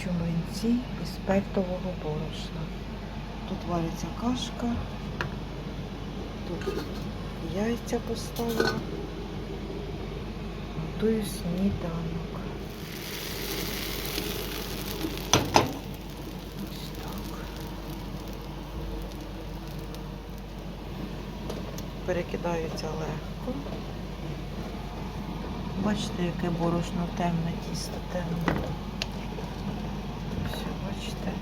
Хочу млинці із пельтового борошна. Тут вариться кашка, тут яйця поставила. Готую сніданок. Перекидаються легко. Бачите, яке борошно темне, тісто темне. Все, бачите.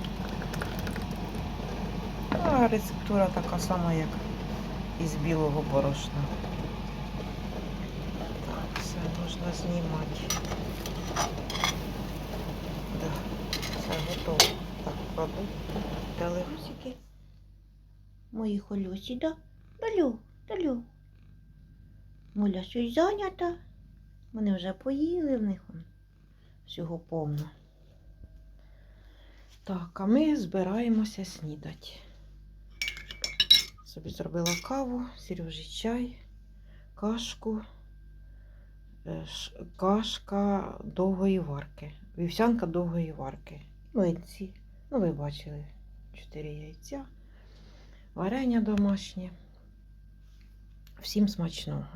Рецептура така сама, як із білого борошна. Так, все можна знімати. Да, все готово. Так, кладу телефон. Мої холюсі, да? Далю, далю. Муля щось зайнята. Вони вже поїли в них всього повно. Так, а ми збираємося снідати. Собі зробила каву, Сережі чай, кашку, е, кашка довгої варки, вівсянка довгої варки. Млинці. Ну, ви бачили, 4 яйця, варення домашнє. Всім смачного.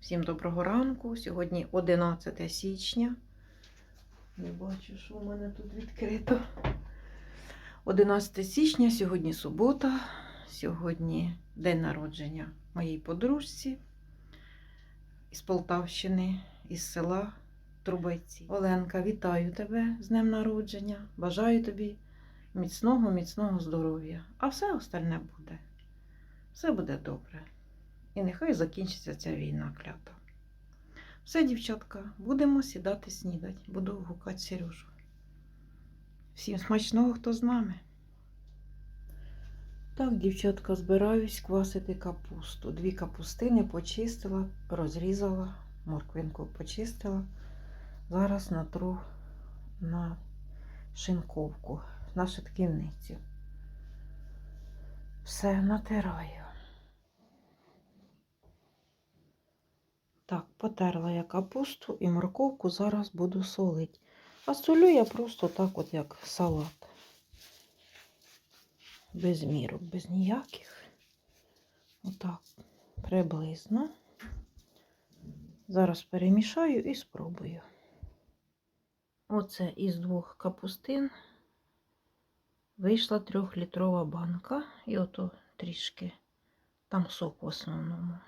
Всім доброго ранку. Сьогодні 11 січня. Не бачу, що у мене тут відкрито. 11 січня, сьогодні субота. Сьогодні день народження моєї подружці із Полтавщини, із села Трубиці. Оленка, вітаю тебе з днем народження. Бажаю тобі міцного, міцного здоров'я. А все остальне буде. Все буде добре. І нехай закінчиться ця війна клята. Все, дівчатка, будемо сідати снідати. Буду гукати Сережу. Всім смачного, хто з нами. Так, дівчатка, збираюсь квасити капусту. Дві капустини почистила, розрізала, морквинку почистила. Зараз натру на шинковку, на шитківницю. Все натираю. Так, потерла я капусту і морковку зараз буду солити. А солю я просто так, от як салат. Без мірок, без ніяких. Отак, приблизно. Зараз перемішаю і спробую. Оце із двох капустин вийшла трьохлітрова банка. І ото трішки. Там сок в основному.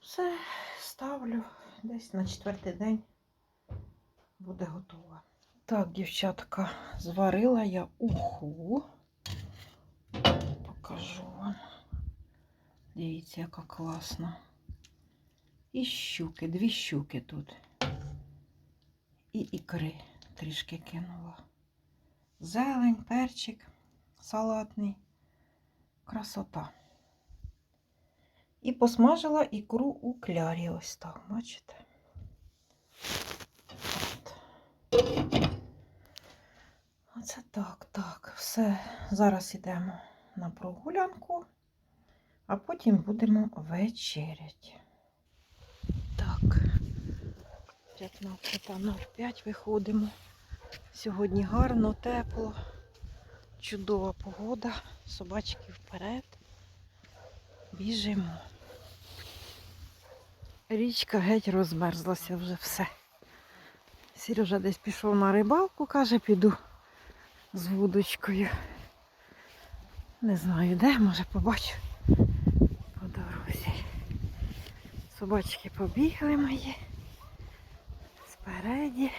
Все ставлю десь на четвертий день буде готова. Так, дівчатка, зварила я уху. Покажу вам. Дивіться, яка класна. І щуки, дві щуки тут. І ікри трішки кинула. Зелень, перчик салатний. Красота. І посмажила ікру у клярі. Ось так, бачите? Оце так, так. Все. Зараз йдемо на прогулянку, а потім будемо вечеряти. Так, 15.05 виходимо. Сьогодні гарно, тепло, чудова погода. Собачки вперед. Біжимо. Річка геть розмерзлася вже все. Сережа десь пішов на рибалку, каже, піду з вудочкою. Не знаю де, може побачу по дорозі. Собачки побігли мої. Спереді.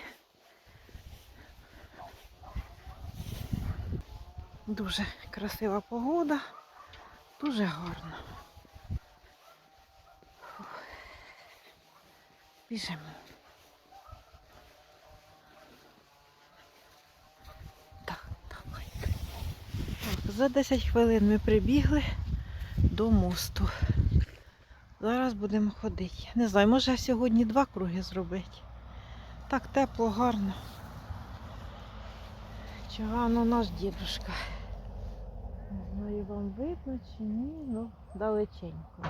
Дуже красива погода, дуже гарно. Біжимо. Так, давайте. Так, за 10 хвилин ми прибігли до мосту. Зараз будемо ходити. Не знаю, може сьогодні два круги зробити. Так тепло, гарно. Чагано наш дідушка. Не знаю, вам видно чи ні, ну далеченько.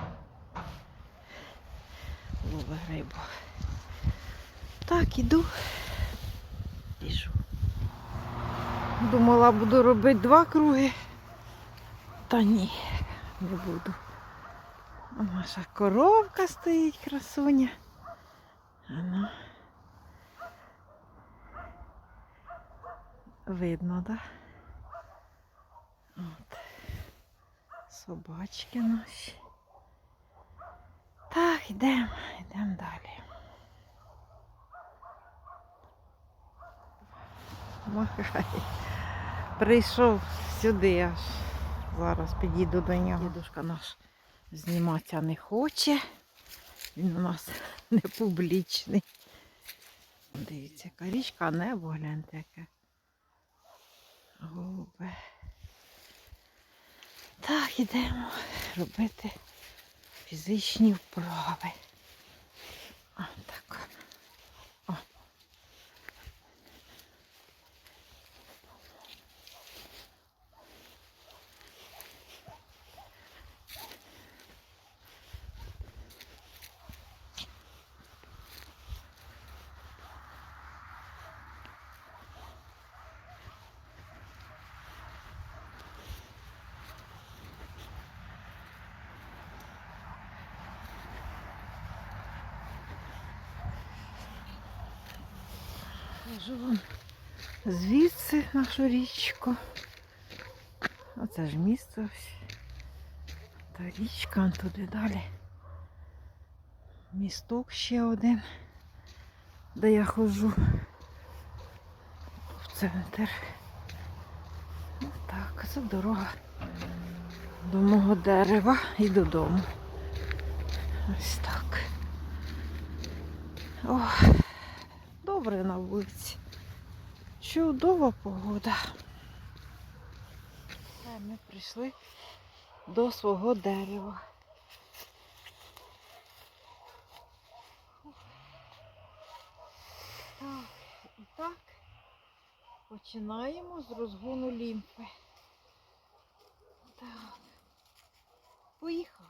Ловить рибу. Так, іду. пішов. Думала, буду робити два круги. Та ні, не буду. Наша коровка стоїть, красуня. Ано. Видно, так? Да? От. Собачки наші. Так, йдемо, йдемо далі. Махай. Прийшов сюди аж. Зараз підійду до нього. Дідушка наш зніматися не хоче. Він у нас не публічний. Дивіться, яка річка, небо гляньте яке. Голубе. Так, ідемо робити фізичні вправи. О, Покажу вам звідси нашу річку. Оце ж місце ось. Та річка туди далі. Місток ще один, де я ходжу в центр. Так, це дорога до мого дерева і додому. Ось так. Ох. Добре на вулиці. Чудова погода. Е, Ми прийшли до свого дерева. Так, і так починаємо з розгону лімфи. Так. Поїхали.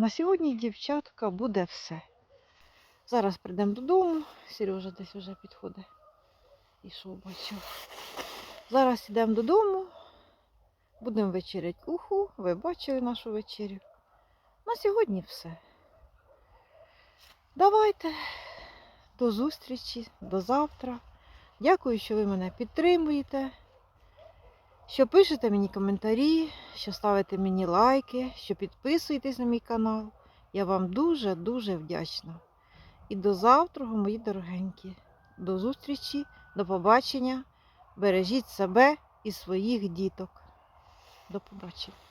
На сьогодні, дівчатка, буде все. Зараз прийдемо додому. Сережа десь вже підходить. Ішов, бачив. Зараз йдемо додому. Будемо вечеряти уху. Ви бачили нашу вечерю. На сьогодні все. Давайте. До зустрічі, до завтра. Дякую, що ви мене підтримуєте що пишете мені коментарі, що ставите мені лайки, що підписуєтесь на мій канал. Я вам дуже-дуже вдячна. І до завтра, мої дорогенькі. До зустрічі, до побачення. Бережіть себе і своїх діток. До побачення.